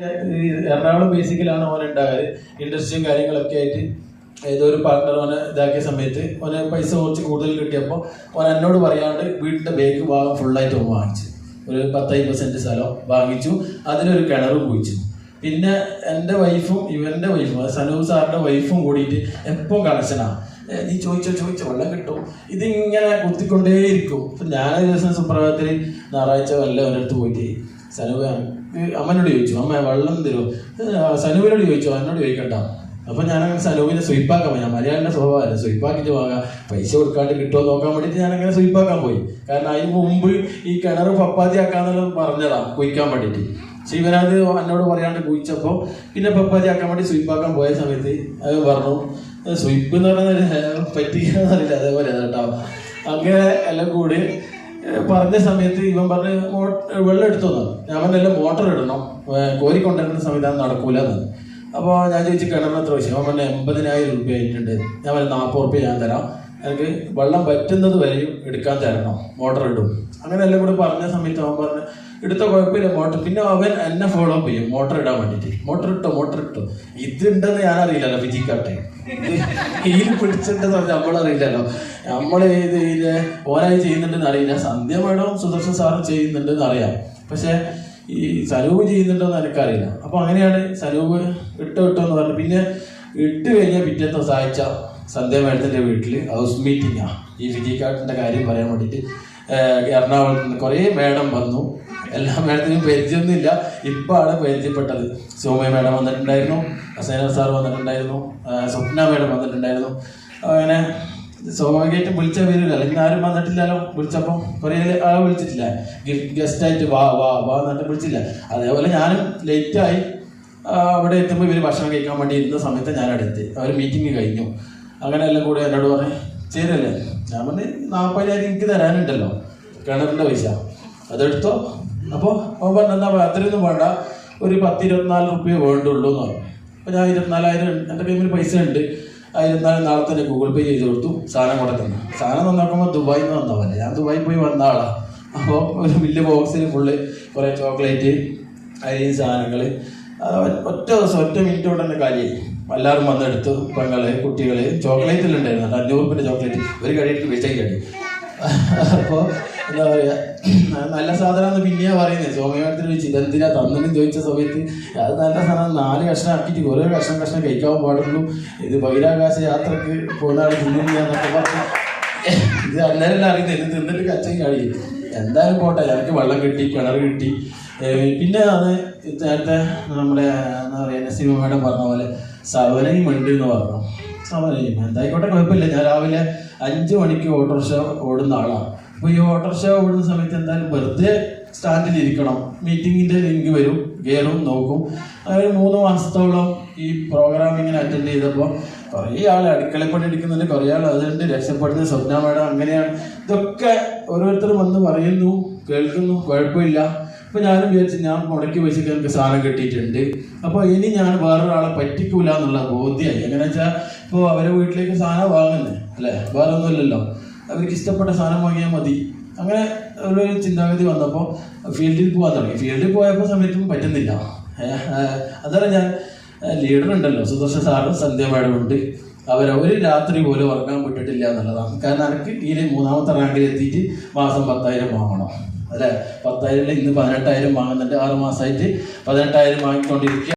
എറണാകുളം ബേസിക്കലാണ് ഓൻ ഉണ്ടായത്. ഇൻഡസ്ട്രിയും കാര്യങ്ങളൊക്കെ ആയിട്ട് ഏതോ ഒരു പാർട്ണർ ഓനെ ഇതാക്കിയ സമയത്ത് ഓന് പൈസ കുറച്ച് കൂടുതൽ കിട്ടിയപ്പോൾ ഓൻ എന്നോട് പറയാണ്ട് വീടിന്റെ ബേക്ക് ഭാഗം ഫുള്ളായിട്ട് ഓൻ വാങ്ങിച്ചു. ഒരു പത്തൈമ്പത് സെന്റ് സ്ഥലം വാങ്ങിച്ചു. അതിലൊരു കിണറും കുഴിച്ചു. പിന്നെ എന്റെ വൈഫും ഇവന്റെ വൈഫും സനൂപ് സാറിന്റെ വൈഫും കൂടിയിട്ട് എപ്പോൾ കണക്ഷനാണ് നീ ചോദിച്ചോ ചോദിച്ചോ വെള്ളം കിട്ടും ഇതിങ്ങനെ കുത്തിക്കൊണ്ടേയിരിക്കും. അപ്പം ഞാൻ ദിവസം സുപ്രഭാതത്തിൽ ഞായറാഴ്ച വല്ല ഒരിടത്ത് പോയിട്ട് സനൂപ് അമ്മനോട് ചോദിച്ചു അമ്മ വെള്ളം തരുമോ സനുവിനോട് ചോദിച്ചു എന്നോട് ചോദിക്കണ്ട. അപ്പൊ ഞാൻ അങ്ങനെ സനൂപിനെ സ്വീപ്പാക്കാൻ പോയി. ഞാൻ മലയാളിന്റെ സ്വഭാവമല്ല സ്വീപ്പാക്കിട്ട് പോകാം. പൈസ കൊടുക്കാണ്ട് കിട്ടുമോ നോക്കാൻ വേണ്ടിയിട്ട് ഞാൻ അങ്ങനെ സ്വീപ്പാക്കാൻ പോയി. കാരണം അതിന് മുമ്പ് ഈ കിണർ പപ്പാതിയാക്കാന്നുള്ളത് പറഞ്ഞതാ കുയിക്കാൻ വേണ്ടിയിട്ട്. പക്ഷെ ഇവനത് എന്നോട് പറയാണ്ട് കുഴിച്ചപ്പോൾ പിന്നെ ആക്കാൻ വേണ്ടി സ്വീപ്പാക്കാൻ പോയ സമയത്ത് അത് പറഞ്ഞു സ്വീപ്പ് എന്ന് പറഞ്ഞാൽ പറ്റിക്കാന്നറിയില്ല അതേപോലെ കേട്ടോ. അങ്ങനെ എല്ലാം കൂടി പറഞ്ഞ സമയത്ത് ഇവൻ പറഞ്ഞ് വെള്ളം എടുത്തു തന്നു ഞാൻ പറഞ്ഞെല്ലാം മോട്ടർ ഇടണം. കോരിക്കൊണ്ടിരുന്ന അത് നടക്കൂല എന്ന് അപ്പോൾ ഞാൻ ചോദിച്ചു കിണറിന് എത്ര പൈസ അവൻ പറഞ്ഞ എൺപതിനായിരം രൂപ ആയിട്ടുണ്ട്. ഞാൻ പറഞ്ഞ നാൽപ്പത് റുപ്യ ഞാൻ തരാം. എനിക്ക് വെള്ളം പറ്റുന്നത് വരെയും എടുക്കാൻ തരണം. മോട്ടർ ഇടും. അങ്ങനെ എല്ലാം കൂടി പറഞ്ഞ സമയത്ത് അവൻ പറഞ്ഞു എടുത്ത കുഴപ്പമില്ല മോട്ടർ. പിന്നെ അവൻ എന്നെ ഫോളോ അപ്പ് ചെയ്യും. മോട്ടർ ഇടാൻ വേണ്ടിയിട്ട്. മോട്ടർ ഇട്ടോ മോട്ടർ ഇട്ടോ. ഇതുണ്ടെന്ന് ഞാൻ അറിയില്ലല്ലോ ഫിജിക്കാട്ടെ കീൽ പറഞ്ഞാൽ നമ്മളറിയില്ലല്ലോ. നമ്മൾ ഇത് ഇത് ഓരായി ചെയ്യുന്നുണ്ടെന്ന് അറിയില്ല. സന്ധ്യ മേഡവും സുദർശൻ സാറും ചെയ്യുന്നുണ്ടെന്ന് അറിയാം. പക്ഷെ ഈ സനൂപ് ചെയ്യുന്നുണ്ടോന്ന് എനിക്കറിയില്ല. അപ്പൊ അങ്ങനെയാണ് സനൂപ് ഇട്ടോ ഇട്ടോ എന്ന് പറഞ്ഞു. പിന്നെ ഇട്ട് കഴിഞ്ഞാൽ പിറ്റേത്തെ സഹായിച്ച സന്ധ്യ മേഡത്തിന്റെ വീട്ടിൽ ഹൗസ് മീറ്റിങ്ങാണ് ഈ വിജയക്കാട്ടിന്റെ കാര്യം പറയാൻ വേണ്ടിയിട്ട് എറണാകുളത്ത് നിന്ന് കുറേ മേഡം വന്നു. എല്ലാ മേഡത്തിനും പരിചയമൊന്നുമില്ല ഇപ്പോഴാണ് പരിചയപ്പെട്ടത്. സോമയ മേഡം വന്നിട്ടുണ്ടായിരുന്നു. ഹസൈന സാർ വന്നിട്ടുണ്ടായിരുന്നു. സ്വപ്ന മേഡം വന്നിട്ടുണ്ടായിരുന്നു. അങ്ങനെ സ്വാഭാവികമായിട്ടും വിളിച്ച വരില്ല അല്ലെങ്കിൽ ആരും വന്നിട്ടില്ലല്ലോ വിളിച്ചപ്പം. കുറേ ആളെ വിളിച്ചിട്ടില്ല. ഗസ്റ്റ് ആയിട്ട് വാ വാ വാ എന്നിട്ട് വിളിച്ചില്ല. അതേപോലെ ഞാനും ലേറ്റായി അവിടെ എത്തുമ്പോൾ ഇവർ ഭക്ഷണം കഴിക്കാൻ വേണ്ടി ഇരുന്ന സമയത്ത് ഞാൻ അടുത്ത് അവർ മീറ്റിംഗ് കഴിഞ്ഞു. അങ്ങനെ എല്ലാം കൂടി എന്നോട് പറഞ്ഞു ചേരല്ലേ ഞാൻ പറഞ്ഞു നാൽപ്പതിനായിരം എനിക്ക് തരാനുണ്ടല്ലോ. കിണറിന്റെ പൈസ. അതെടുത്തോ. അപ്പോൾ അവൻ പറഞ്ഞു എന്നാ അത്രയൊന്നും വേണ്ട. ഒരു പത്ത് ഇരുപത്തിനാല് റുപ്യ വേണ്ടുള്ളൂ എന്ന് പറഞ്ഞു. അപ്പോൾ ഞാൻ ഇരുപത്തിനാലായിരം എന്റെ കയ്യിൽ പൈസ ഉണ്ട്. ആ ഇരുപത്തിനാല് നാളെ തന്നെ ഗൂഗിൾ പേ ചെയ്ത് കൊടുത്തു. സാധനം കൂടെ തന്നെ. സാധനം നന്നാക്കുമ്പോൾ ദുബായിൽ നിന്ന് വന്നവല്ലേ ഞാൻ ദുബായിൽ പോയി വന്ന ആളാണ് അപ്പോൾ ഒരു വലിയ ബോക്സിൽ ഫുള്ള് കുറേ ചോക്ലേറ്റ് അരി സാധനങ്ങൾ ഒറ്റ ദിവസം ഒറ്റ മിനിറ്റ് കൊണ്ട് തന്നെ കാലിയായി. എല്ലാവരും വന്നെടുത്തു. പെങ്ങളെ കുട്ടികളെ. ചോക്ലേറ്റിലുണ്ടായിരുന്നു ഉണ്ടായിരുന്നു. അഞ്ഞൂറ് രൂപയുടെ ചോക്ലേറ്റ്. ഒരു കടിയിട്ട് വിജയം കഴിഞ്ഞു അപ്പോൾ എന്താ പറയുക നല്ല സാധനമാണ് പിന്നെയാ പറയുന്നത് സോമയാടത്തിന് ഒരു ഇതെന്തിനാ തന്നെന്ന് ചോദിച്ച സമയത്ത് അത് നല്ല സാധനം നാല് കഷ്ണം ആക്കിയിട്ട് ഓരോ കഷ്ണം കഷ്ണം കഴിക്കാൻ പാടുള്ളൂ. ഇത് ബഹിരാകാശ യാത്രയ്ക്ക് പോകുന്ന ആൾ പറഞ്ഞു ഇത് അന്നേരം അറിയുന്നത് ഇത് തിന്നിട്ട് കച്ചം കഴിയും എന്തായാലും പോട്ടെ. എനിക്ക് വെള്ളം കിട്ടി കിണർ കിട്ടി. പിന്നെ അത് നേരത്തെ നമ്മുടെ എന്താ പറയുക നസീമ മേഡം പറഞ്ഞ പോലെ സവനയും ഉണ്ട് എന്ന് പറഞ്ഞു. സവനയും എന്തായിക്കോട്ടെ കുഴപ്പമില്ല. ഞാൻ രാവിലെ അഞ്ച് മണിക്ക് ഓട്ടോറിക്ഷ ഓടുന്ന ആളാണ്. അപ്പോൾ ഈ ഓട്ടോറിക്ഷ ഓടുന്ന സമയത്ത് എന്തായാലും വെറുതെ സ്റ്റാൻഡിൽ ഇരിക്കണം. മീറ്റിങ്ങിന്റെ ലിങ്ക് വരും കയറും നോക്കും. അങ്ങനെ മൂന്ന് മാസത്തോളം ഈ പ്രോഗ്രാമിങ്ങിന് അറ്റൻഡ് ചെയ്തപ്പോൾ കുറേ ആൾ അടുക്കളപ്പണി എടുക്കുന്നുണ്ട് കുറേ ആൾ അതുകൊണ്ട് രക്ഷപ്പെടുന്ന സ്വപ്ന മേഡം അങ്ങനെയാണ്. ഇതൊക്കെ ഓരോരുത്തരും വന്ന് പറയുന്നു കേൾക്കുന്നു. കുഴപ്പമില്ല. അപ്പൊ ഞാനും വിചാരിച്ചു ഞാൻ മുടക്കി പൈസക്ക് എനിക്ക് സാധനം കിട്ടിയിട്ടുണ്ട്. അപ്പോൾ ഇനി ഞാൻ വേറൊരാളെ പറ്റിക്കൂല എന്നുള്ള ബോധ്യമായി. എങ്ങനെ വെച്ചാൽ ഇപ്പോൾ അവരെ വീട്ടിലേക്ക് സാധനം വാങ്ങുന്നത് അല്ലേ? വേറെ ഒന്നുമില്ലല്ലോ അവർക്ക് ഇഷ്ടപ്പെട്ട സാധനം വാങ്ങിയാൽ മതി. അങ്ങനെ ഒരു ചിന്താഗതി വന്നപ്പോൾ ഫീൽഡിൽ പോകാൻ തുടങ്ങി. ഫീൽഡിൽ പോയപ്പോൾ സമയത്തും പറ്റുന്നില്ല. ഏഹ്, ഞാൻ ലീഡർ ഉണ്ടല്ലോ സുദർശൻ സാറും സന്ധ്യ മാഡം ഉണ്ട്. അവരെ ഒരു രാത്രി പോലും ഉറങ്ങാൻ വിട്ടിട്ടില്ല എന്നുള്ളതാണ്. കാരണം എനിക്ക് ഈ മൂന്നാമത്തെ റാങ്കിൽ എത്തിയിട്ട് മാസം പത്തായിരം വാങ്ങണം. അല്ലെ? പത്തായിരം ഇന്ന് പതിനെട്ടായിരം വാങ്ങുന്നുണ്ട്. ആറ് മാസമായിട്ട് പതിനെട്ടായിരം വാങ്ങിക്കൊണ്ടിരിക്കുക